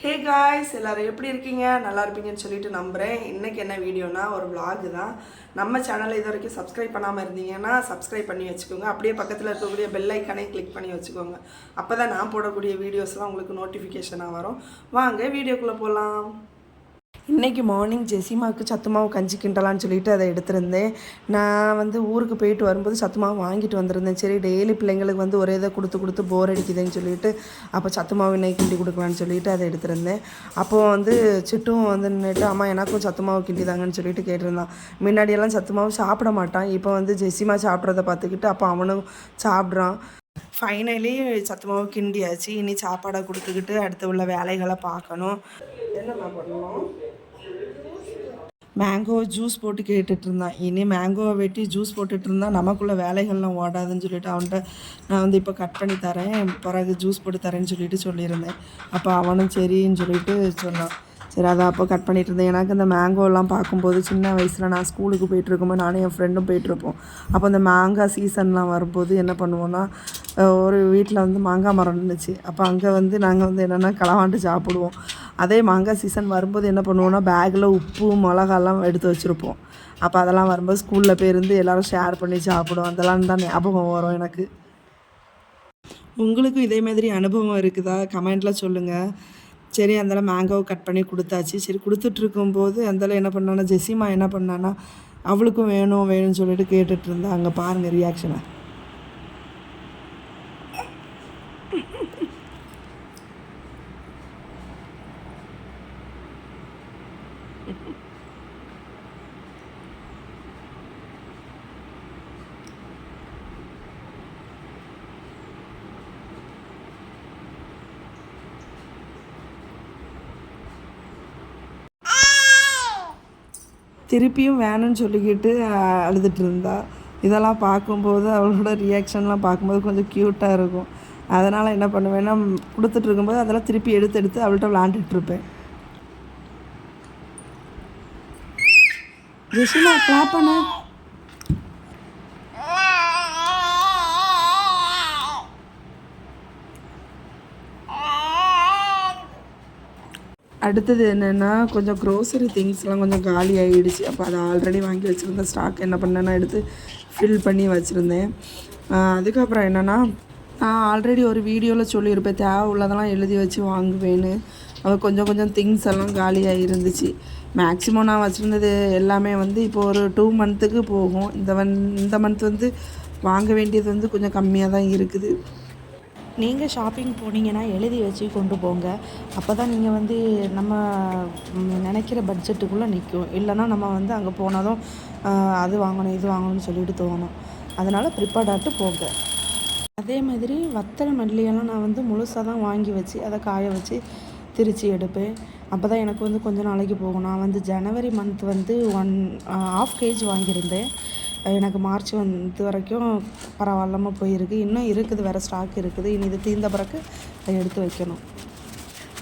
Hey guys எல்லாரும் எப்படி இருக்கீங்க? நல்லா இருப்பீங்கன்னு சொல்லிட்டு நம்புகிறேன் இன்றைக்கி என்ன வீடியோனா ஒரு vlog தான். நம்ம சேனலை இது வரைக்கும் சப்ஸ்கிரைப் பண்ணாமல் இருந்தீங்கன்னா சப்ஸ்கிரைப் பண்ணி வச்சுக்கோங்க. அப்படியே பக்கத்தில் இருக்கக்கூடிய பெல் ஐக்கானே கிளிக் பண்ணி வச்சுக்கோங்க. அப்போ தான் நான் போடக்கூடிய வீடியோஸ்லாம் உங்களுக்கு நோட்டிஃபிகேஷனாக வரும். வாங்க வீடியோக்குள்ளே போகலாம் இன்றைக்கி மார்னிங் ஜெசிமாவுக்கு சத்துமாவு கஞ்சி கிண்டலான்னு சொல்லிட்டு அதை எடுத்திருந்தேன். நான் வந்து ஊருக்கு போயிட்டு வரும்போது சத்துமாவு வாங்கிட்டு வந்திருந்தேன். சரி டெய்லி பிள்ளைங்களுக்கு வந்து ஒரே இதை கொடுத்து கொடுத்து போர் அடிக்குதுன்னு சொல்லிட்டு அப்போ சத்துமாவு இன்னைக்கு கிண்டி கொடுக்கலான்னு சொல்லிட்டு அதை எடுத்திருந்தேன். அப்போது வந்து சிட்டும் வந்து நின்றுட்டு அம்மா எனக்கும் சத்துமாவு கிண்டிதாங்கன்னு கிண்டி தாங்கன்னு சொல்லிட்டு கேட்டிருந்தான். முன்னாடியெல்லாம் சத்துமாவு சாப்பிட மாட்டான். இப்போ வந்து ஜெசிமா சாப்பிட்றத பார்த்துக்கிட்டு அப்போ அவனும் சாப்பிட்றான். ஃபைனலி சத்துமாவு கிண்டியாச்சு. இனி சாப்பாடை கொடுத்துக்கிட்டு அடுத்து உள்ள வேலைகளை பார்க்கணும். என்னம்மா பண்ணணும்? மேங்கோ ஜூஸ் போட்டு கேட்டுட்டு இருந்தான் இனி மேங்கோவை வெட்டி ஜூஸ் போட்டுட்டு இருந்தால் நமக்குள்ளே வேலைகள்லாம் ஓடாதுன்னு சொல்லிட்டு அவன்கிட்ட நான் வந்து இப்போ கட் பண்ணி தரேன் பிறகு ஜூஸ் போட்டு தரேன்னு சொல்லிட்டு சொல்லியிருந்தேன். அப்போ அவனும் சரின்னு சொல்லிட்டு சொன்னான். சரி அதை அப்போ கட் பண்ணிகிட்டு இருந்தேன் எனக்கு இந்த மேங்கோலாம் பார்க்கும்போது சின்ன வயசில் நான் ஸ்கூலுக்கு போயிட்டுருக்கும்போது நானும் என் ஃப்ரெண்டும் போயிட்டுருப்போம் அப்போ இந்த மாங்காய் சீசன்லாம் வரும்போது என்ன பண்ணுவோன்னா ஒரு வீட்டில் வந்து மாங்காய் மரம் இருந்துச்சு. அப்போ அங்கே வந்து நாங்கள் வந்து என்னென்னா களவாண்டு சாப்பிடுவோம். அதே மாங்காய் சீசன் வரும்போது என்ன பண்ணுவோன்னா பேக்கில் உப்பு மிளகாலாம் எடுத்து வச்சுருப்போம். அப்போ அதெல்லாம் வரும்போது ஸ்கூலில் போயிருந்து எல்லோரும் ஷேர் பண்ணி சாப்பிடுவோம் அதெல்லாம் தான் ஞாபகம் வரும் எனக்கு. உங்களுக்கும் இதே மாதிரி அனுபவம் இருக்குதா? கமெண்ட்டில் சொல்லுங்கள் சரி அந்தளவு மேங்கோவை கட் பண்ணி கொடுத்தாச்சு. சரி கொடுத்துட்ருக்கும்போது அந்தளவு என்ன பண்ணானா ஜெசிமா என்ன பண்ணானா அவளுக்கும் வேணும் வேணும்னு சொல்லிட்டு கேட்டுட்ருந்தா அங்கே பாருங்கள் ரியாக்ஷனை திருப்பியும் வேணும்னு சொல்லிக்கிட்டு அழுதுட்டு இருந்தா இதெல்லாம் பார்க்கும்போது அவளோட ரியாக்ஷன்லாம் பார்க்கும்போது கொஞ்சம் க்யூட்டாக இருக்கும். அதனால் என்ன பண்ணுவேன்னா கொடுத்துட்டு இருக்கும்போது அதெல்லாம் திருப்பி எடுத்து எடுத்து அவள்கிட்ட விளாண்டுட்டு இருப்பேன் ரிஷிமா கிளாப் பண்ண. அடுத்தது என்னென்னா கொஞ்சம் க்ரோசரி திங்ஸ்லாம் கொஞ்சம் காலி ஆகிடுச்சு அப்போ அதை ஆல்ரெடி வாங்கி வச்சுருந்த ஸ்டாக் என்ன பண்ணேன்னா எடுத்து ஃபில் பண்ணி வச்சுருந்தேன். அதுக்கப்புறம் என்னென்னா நான் ஆல்ரெடி ஒரு வீடியோவில் சொல்லியிருப்பேன் தேவை உள்ளதெல்லாம் எழுதி வச்சு வாங்குவேன்னு. அது கொஞ்சம் கொஞ்சம் திங்ஸ் எல்லாம் காலியாக இருந்துச்சு மேக்ஸிமம் நான் வச்சுருந்தது எல்லாமே வந்து இப்போ ஒரு டூ மந்த்துக்கு போகும். இந்த வந் இந்த மந்த் வந்து வாங்க வேண்டியது வந்து கொஞ்சம் கம்மியாக தான் இருக்குது. நீங்கள் ஷாப்பிங் போனீங்கன்னா எழுதி வச்சு கொண்டு போங்க. அப்போ தான் நீங்கள் வந்து நம்ம நினைக்கிற பட்ஜெட்டுக்குள்ளே நிற்கும் இல்லைன்னா நம்ம வந்து அங்கே போனதும் அது வாங்கணும் இது வாங்கணும்னு சொல்லிட்டு தோணும். அதனால் ப்ரிப்பேர்ட் ஆகிட்டு போங்க. அதே மாதிரி வத்தலை மல்லியெல்லாம் நான் வந்து முழுசாக தான் வாங்கி வச்சு அதை காய வச்சு திரித்து எடுப்பேன். அப்போ தான் எனக்கு வந்து கொஞ்ச நாளைக்கு போகும். நான் வந்து ஜனவரி மந்த் வந்து ஒன் ஆஃப் கேஜ் வாங்கியிருந்தேன். எனக்கு மார்ச் வந்து வரைக்கும் பரவாயில்லாமல் போயிருக்கு. இன்னும் இருக்குது வேறு ஸ்டாக் இருக்குது. இனி இது தீர்ந்த பிறகு அதை எடுத்து வைக்கணும்.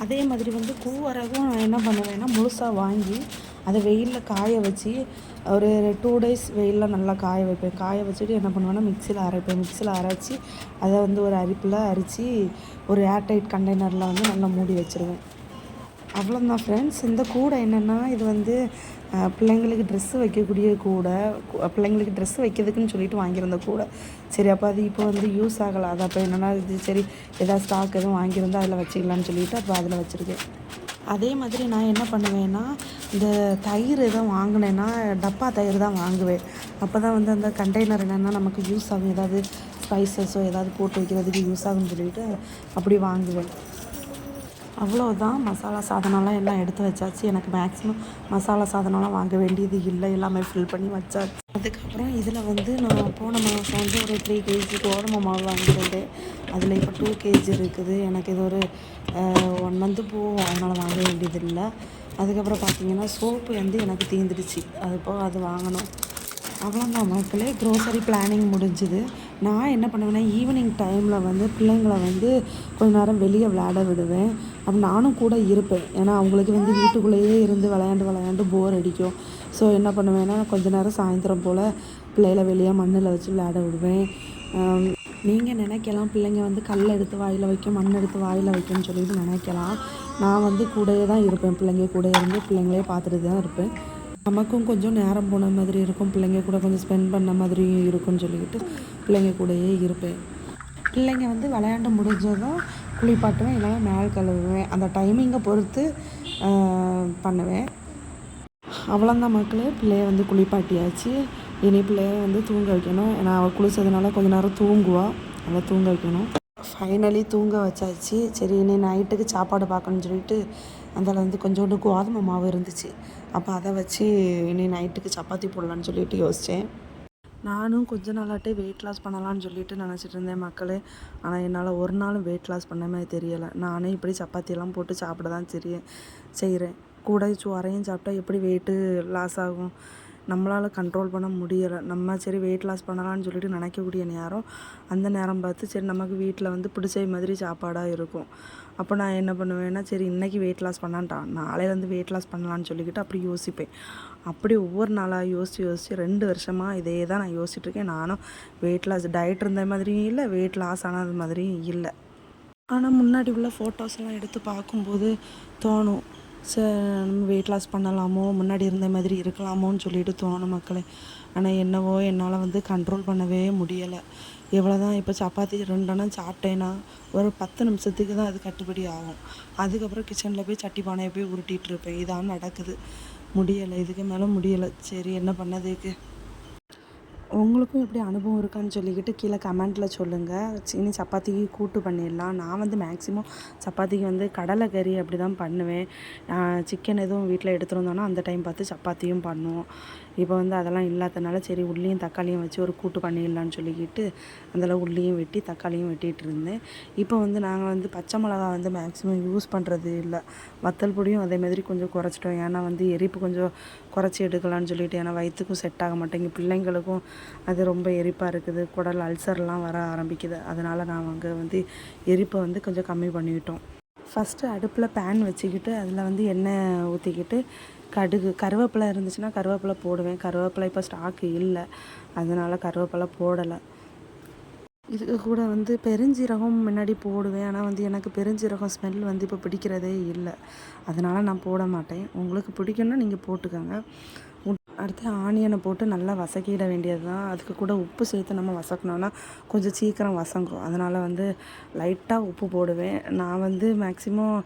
அதே மாதிரி வந்து கூவரகும் நான் என்ன பண்ணுவேன்னா முழுசாக வாங்கி அதை வெயிலில் காய வச்சு ஒரு டூ டேஸ் வெயிலில் நல்லா காய வைப்பேன். காய வச்சுட்டு என்ன பண்ணுவேன்னா மிக்சியில் அரைப்பேன். மிக்சியில் அரைச்சி அதை வந்து ஒரு அரிப்பில் அரித்து ஒரு ஏர்டைட் கண்டெய்னரில் வந்து நல்லா மூடி வச்சுருவேன். அவ்வளோதான் ஃப்ரெண்ட்ஸ் இந்த கூடை என்னென்னா இது வந்து பிள்ளைங்களுக்கு ட்ரெஸ்ஸு வைக்கக்கூடிய கூடை பிள்ளைங்களுக்கு ட்ரெஸ்ஸு வைக்கிறதுக்குன்னு சொல்லிட்டு வாங்கியிருந்த கூடை. சரி அப்போ அது இப்போ வந்து யூஸ் ஆகலை. அது அப்போ என்னென்னா இது சரி எதாவது ஸ்டாக் எதுவும் வாங்கியிருந்தா அதில் வச்சுக்கலான்னு சொல்லிட்டு அப்போ அதில் வச்சுருக்கேன். அதே மாதிரி நான் என்ன பண்ணுவேன்னா இந்த தயிர் எதுவும் வாங்கினேன்னா டப்பா தயிர் தான் வாங்குவேன். அப்போ தான் வந்து அந்த கண்டெய்னர் என்னென்னா நமக்கு யூஸ் ஆகும். ஏதாவது ஸ்பைசஸோ ஏதாவது போட்டு வைக்கிறதுக்கு யூஸ் ஆகும்னு சொல்லிட்டு அப்படி வாங்குவேன். அவ்வளோதான் மசாலா சாதனம்லாம் எல்லாம் எடுத்து வச்சாச்சு. எனக்கு மேக்ஸிமம் மசாலா சாதனம்லாம் வாங்க வேண்டியது இல்லை. எல்லாமே ஃபில் பண்ணி வச்சாச்சு. அதுக்கப்புறம் இதில் வந்து நான் போன மாதம் வந்து ஒரு த்ரீ கேஜி கோதுமை மாவு வாங்கியிருந்தேன். அதில் இப்போ டூ கேஜி இருக்குது. எனக்கு இது ஒரு ஒன் மந்த்து போகும் அதனால் வாங்க வேண்டியது இல்லை அதுக்கப்புறம் பார்த்தீங்கன்னா சோப்பு வந்து எனக்கு தீந்துடுச்சு. அது போக அது வாங்கணும். அவ்வளோதான் மக்களே க்ரோசரி பிளானிங் முடிஞ்சுது. நான் என்ன பண்ணுவேன்னா ஈவினிங் டைமில் வந்து பிள்ளைங்களை வந்து கொஞ்ச நேரம் வெளியே விளையாட விடுவேன். அப்போ நானும் கூட இருப்பேன். ஏன்னா அவங்களுக்கு வந்து வீட்டுக்குள்ளேயே இருந்து விளையாண்டு விளையாண்டு போர் அடிக்கும். ஸோ என்ன பண்ணுவேன்னா கொஞ்ச நேரம் சாயந்தரம் போல் பிள்ளைகளை வெளியே மண்ணில் வச்சு விளையாட விடுவேன். நீங்கள் நினைக்கலாம் பிள்ளைங்க வந்து கல் எடுத்து வாயில் வைக்கும் மண் எடுத்து வாயில் வைக்கும்னு சொல்லிட்டு நினைக்கலாம். நான் வந்து கூடயே தான் இருப்பேன். பிள்ளைங்க கூட இருந்து பிள்ளைங்களே பார்த்துட்டு தான் இருப்பேன். நமக்கும் கொஞ்சம் நேரம் போன மாதிரி இருக்கும். பிள்ளைங்க கூட கொஞ்சம் ஸ்பெண்ட் பண்ண மாதிரியும் இருக்கும்னு சொல்லிக்கிட்டு பிள்ளைங்க கூடயே இருப்பேன். பிள்ளைங்க வந்து விளையாண்டு முடிஞ்சதும் குளிப்பாட்டுவேன் இல்லைன்னா மேல் கழுவுவேன். அந்த டைமிங்கை பொறுத்து பண்ணுவேன். அவ்வளோந்தான் மக்களே. பிள்ளைய வந்து குளிப்பாட்டியாச்சு. இனி பிள்ளைய வந்து தூங்க வைக்கணும். ஏன்னா அவள் குளிச்சதுனால கொஞ்ச நேரம் தூங்குவா. அதை தூங்க வைக்கணும். ஃபைனலி தூங்க வச்சாச்சு. சரி இனி நைட்டுக்கு சாப்பாடு பார்க்கணும்னு சொல்லிட்டு அதில் வந்து கொஞ்சோண்டு கோதுமை மாவு இருந்துச்சு. அப்போ அதை வச்சு இனி நைட்டுக்கு சப்பாத்தி போடலான்னு சொல்லிட்டு யோசித்தேன் நானும் கொஞ்ச நாளாட்டே வெயிட் லாஸ் பண்ணலாம்னு சொல்லிட்டு நினச்சிட்டு இருந்தேன் மக்களே. ஆனால் என்னால் ஒரு நாளும் வெயிட் லாஸ் பண்ண மாதிரி தெரியலை. நானே இப்படி சப்பாத்தியெல்லாம் போட்டு சாப்பிட தான் சரி செய்கிறேன் கூட சோறையும் சாப்பிட்டா எப்படி வெயிட்டு லாஸ் ஆகும்? நம்மளால் கண்ட்ரோல் பண்ண முடியலை. நம்ம சரி வெயிட் லாஸ் பண்ணலாம்னு சொல்லிட்டு நினைக்கக்கூடிய நேரம் அந்த நேரம் பார்த்து சரி நமக்கு வீட்டில் வந்து பிடிச்ச மாதிரி சாப்பாடாக இருக்கும். அப்போ நான் என்ன பண்ணுவேன்னா சரி இன்றைக்கி வெயிட் லாஸ் பண்ணான்ட்டான் நாளையிலேருந்து வெயிட் லாஸ் பண்ணலான்னு சொல்லிக்கிட்டு அப்படி யோசிப்பேன். அப்படி ஒவ்வொரு நாளாக யோசித்து யோசித்து ரெண்டு வருஷமாக இதே தான் நான் யோசிச்சுட்ருக்கேன் நானும் வெயிட் லாஸ் டயட் இருந்த மாதிரியும் இல்லை வெயிட் லாஸ் ஆனது மாதிரியும் இல்லை. ஆனால் முன்னாடி உள்ள ஃபோட்டோஸ்லாம் எடுத்து பார்க்கும்போது தோணும். சரி நம்ம வெயிட் லாஸ் பண்ணலாமோ? முன்னாடி இருந்த மாதிரி இருக்கலாமோன்னு சொல்லிட்டு தோணும் மக்களே. ஆனால் என்னவோ என்னால் வந்து கண்ட்ரோல் பண்ணவே முடியலை. எவ்வளோ தான் இப்போ சப்பாத்தி ரெண்டெண்ணா சாப்பிட்டேன்னா ஒரு பத்து நிமிஷத்துக்கு தான் அது கட்டுப்படி ஆகும். அதுக்கப்புறம் கிச்சனில் போய் சட்டி பானையை போய் உருட்டிகிட்டு இருப்பேன். இதான் நடக்குது. முடியலை. இதுக்கு மேலே முடியலை. சரி என்ன பண்ணதுக்கு உங்களுக்கும் எப்படி அனுபவம் இருக்கான்னு சொல்லிக்கிட்டு கீழே கமெண்ட்டில் சொல்லுங்கள் இனி சப்பாத்திக்கு கூட்டு பண்ணிடலாம். நான் வந்து மேக்ஸிமம் சப்பாத்திக்கு வந்து கடலை கறி அப்படி தான் பண்ணுவேன் சிக்கன் எதுவும் வீட்டில் எடுத்துகிட்டு வந்தோன்னா அந்த டைம் பார்த்து சப்பாத்தியும் பண்ணுவோம். இப்போ வந்து அதெல்லாம் இல்லாதனால சரி உள்ளியும் தக்காளியும் வச்சு ஒரு கூட்டு பண்ணிடலான்னு சொல்லிக்கிட்டு அதெல்லாம் உள்ளியும் வெட்டி தக்காளியும் வெட்டிகிட்டு இருந்தேன். இப்போ வந்து நாங்கள் வந்து பச்சை மிளகா வந்து மேக்ஸிமம் யூஸ் பண்ணுறது இல்லை. வத்தல் பொடியும் அதே மாதிரி கொஞ்சம் குறைச்சிட்டோம். ஏன்னா வந்து எரிப்பு கொஞ்சம் குறைச்சி எடுக்கலாம்னு சொல்லிட்டு ஏன்னா வயிற்றுக்கும் செட் ஆக மாட்டேங்குது. பிள்ளைங்களுக்கும் அது ரொம்ப எரிப்பாக இருக்குது. குடல் அல்சர்லாம் வர ஆரம்பிக்குது. அதனால் நான் அங்கே வந்து எரிப்பை வந்து கொஞ்சம் கம்மி பண்ணிக்கிட்டோம் ஃபஸ்ட்டு அடுப்பில் பேன் வச்சுக்கிட்டு அதில் வந்து எண்ணெய் ஊற்றிக்கிட்டு கடுகு கருவேப்பிலை இருந்துச்சுன்னா கருவேப்பிலை போடுவேன். கருவேப்பிலை இப்போ ஸ்டாக்கு இல்லை. அதனால் கருவேப்பிலை போடலை. இதுக்கு கூட வந்து பெருஞ்சீரகம் முன்னாடி போடுவேன். ஆனால் வந்து எனக்கு பெருஞ்சீரகம் ஸ்மெல் வந்து இப்போ பிடிக்கிறதே இல்லை. அதனால் நான் போட மாட்டேன். உங்களுக்கு பிடிக்கும்னா நீங்கள் போட்டுக்கோங்க. அடுத்து ஆனியனை போட்டு நல்லா வசக்கிட வேண்டியது தான் அதுக்கு கூட உப்பு சேர்த்து நம்ம வசக்கணும்னா கொஞ்சம் சீக்கிரம் வசங்கும். அதனால் வந்து லைட்டாக உப்பு போடுவேன். நான் வந்து மேக்ஸிமம்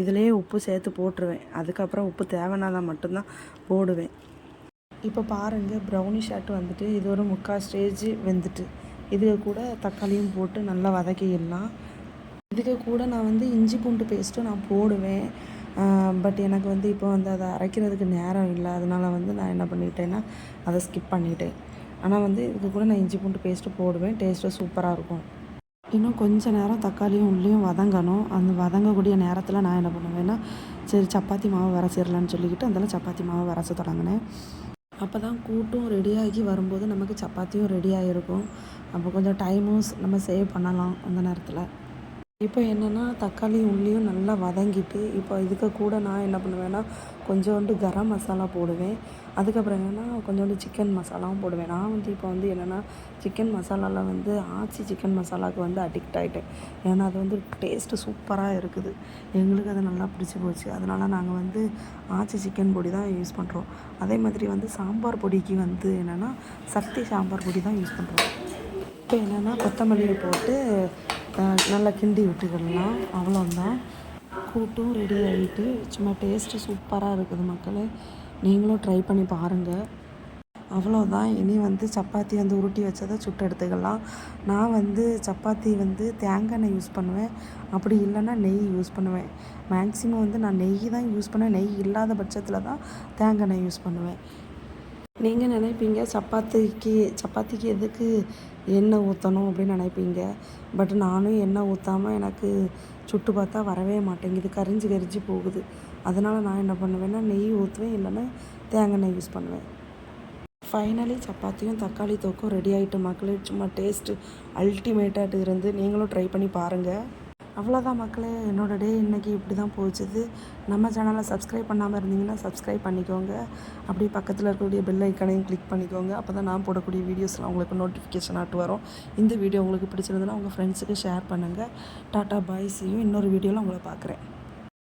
இதுலேயே உப்பு சேர்த்து போட்டுருவேன். அதுக்கப்புறம் உப்பு தேவைனாதான் மட்டும்தான் போடுவேன். இப்போ பாருங்கள் ப்ரௌனி ஷர்ட் வந்துட்டு இது ஒரு முக்கால் ஸ்டேஜ் வெந்துட்டு. இதுக்கு கூட தக்காளியும் போட்டு நல்லா வதக்கிடலாம். இதுக்கு கூட நான் வந்து இஞ்சி பூண்டு பேஸ்ட்டும் நான் போடுவேன். பட் எனக்கு வந்து இப்போ வந்து அதை அரைக்கிறதுக்கு நேரம் இல்லை. அதனால் வந்து நான் என்ன பண்ணிட்டேன்னா அதை ஸ்கிப் பண்ணிட்டேன். ஆனால் வந்து இதுக்கு கூட நான் இஞ்சி பூண்டு பேஸ்ட்டு போடுவேன். டேஸ்ட்டு சூப்பராக இருக்கும். இன்னும் கொஞ்ச நேரம் தக்காளியும் உள்ளியும் வதங்கணும். அந்த வதங்கக்கூடிய நேரத்தில் நான் என்ன பண்ணுவேன்னா சரி சப்பாத்தி மாவு வரைச்சிடலான்னு சொல்லிக்கிட்டு அதில் சப்பாத்தி மாவு வரைச்ச தொடங்கினேன். அப்போ தான் கூட்டும் ரெடியாகி வரும்போது நமக்கு சப்பாத்தியும் ரெடியாக இருக்கும் அப்போ கொஞ்சம் டைமும் நம்ம சேவ் பண்ணலாம் அந்த நேரத்தில். இப்போ என்னென்னா தக்காளி உள்ளியும் நல்லா வதங்கிட்டு இப்போ இதுக்கு கூட நான் என்ன பண்ணுவேன்னா கொஞ்சோண்டு கரம் மசாலா போடுவேன். அதுக்கப்புறம் என்னென்னா கொஞ்சோண்டு சிக்கன் மசாலாவும் போடுவேன். நான் வந்து இப்போ வந்து என்னென்னா சிக்கன் மசாலாவில் வந்து ஆச்சி சிக்கன் மசாலாவுக்கு வந்து அடிக்ட் ஆகிட்டேன் ஏன்னா அது வந்து டேஸ்ட்டு சூப்பராக இருக்குது. எங்களுக்கு அது நல்லா பிடிச்சி போச்சு. அதனால் நாங்கள் வந்து ஆச்சி சிக்கன் பொடி தான் யூஸ் பண்ணுறோம் அதே மாதிரி வந்து சாம்பார் பொடிக்கு வந்து என்னென்னா சக்தி சாம்பார் பொடி தான் யூஸ் பண்ணுறோம் இப்போ என்னென்னா கொத்தமல்லியை போட்டு நல்லா கிண்டி விட்டுக்கிடலாம். அவ்வளோந்தான் கூட்டும் ரெடி ஆகிட்டு சும்மா டேஸ்ட்டு சூப்பராக இருக்குது மக்களே. நீங்களும் ட்ரை பண்ணி பாருங்கள் அவ்வளோதான் இனி வந்து சப்பாத்தி வந்து உருட்டி வச்சதை சுட்டு எடுத்துக்கலாம். நான் வந்து சப்பாத்தி வந்து தேங்காய் எண்ணெய் யூஸ் பண்ணுவேன். அப்படி இல்லைன்னா நெய் யூஸ் பண்ணுவேன். மேக்ஸிமம் வந்து நான் நெய் தான் யூஸ் பண்ணுவேன் நெய் இல்லாத பட்சத்தில் தான் தேங்காய் எண்ணெய் யூஸ் பண்ணுவேன். நீங்கள் நினைப்பீங்க சப்பாத்திக்கு சப்பாத்திக்கு எதுக்கு எண்ணெய் ஊற்றணும் அப்படின்னு நினைப்பீங்க? பட் நானும் எண்ணெய் ஊற்றாமல் எனக்கு சுட்டு பார்த்தா வரவே மாட்டேங்குது கரிஞ்சு கரிஞ்சு போகுது. அதனால் நான் என்ன பண்ணுவேன்னா நெய் ஊற்றுவேன் இல்லைன்னா தேங்காய் எண்ணெய் யூஸ் பண்ணுவேன். ஃபைனலி சப்பாத்தியும் தக்காளி தொக்கும் ரெடி ஆகிட்டு மக்களே சும்மா டேஸ்ட்டு அல்டிமேட்டாக இருந்து நீங்களும் ட்ரை பண்ணி பாருங்கள் அவ்வளோதான் மக்களே. என்னோட டே இன்றைக்கி இப்படி தான் போச்சுது. நம்ம சேனலை சப்ஸ்கிரைப் பண்ணாமல் இருந்தீங்கன்னா சப்ஸ்கிரைப் பண்ணிக்கோங்க. அப்படியே பக்கத்தில் இருக்கக்கூடிய பெல் ஐக்கனையும் கிளிக் பண்ணிக்கோங்க. அப்போ தான் நான் போடக்கூடிய வீடியோஸ்லாம் உங்களுக்கு நோட்டிஃபிகேஷன் ஆட்டு வரும். இந்த வீடியோ உங்களுக்கு பிடிச்சிருந்ததுன்னா உங்கள் ஃப்ரெண்ட்ஸுக்கு ஷேர் பண்ணுங்கள் டாட்டா பாய்ஸையும் இன்னொரு வீடியோவில் உங்களை பார்க்குறேன்.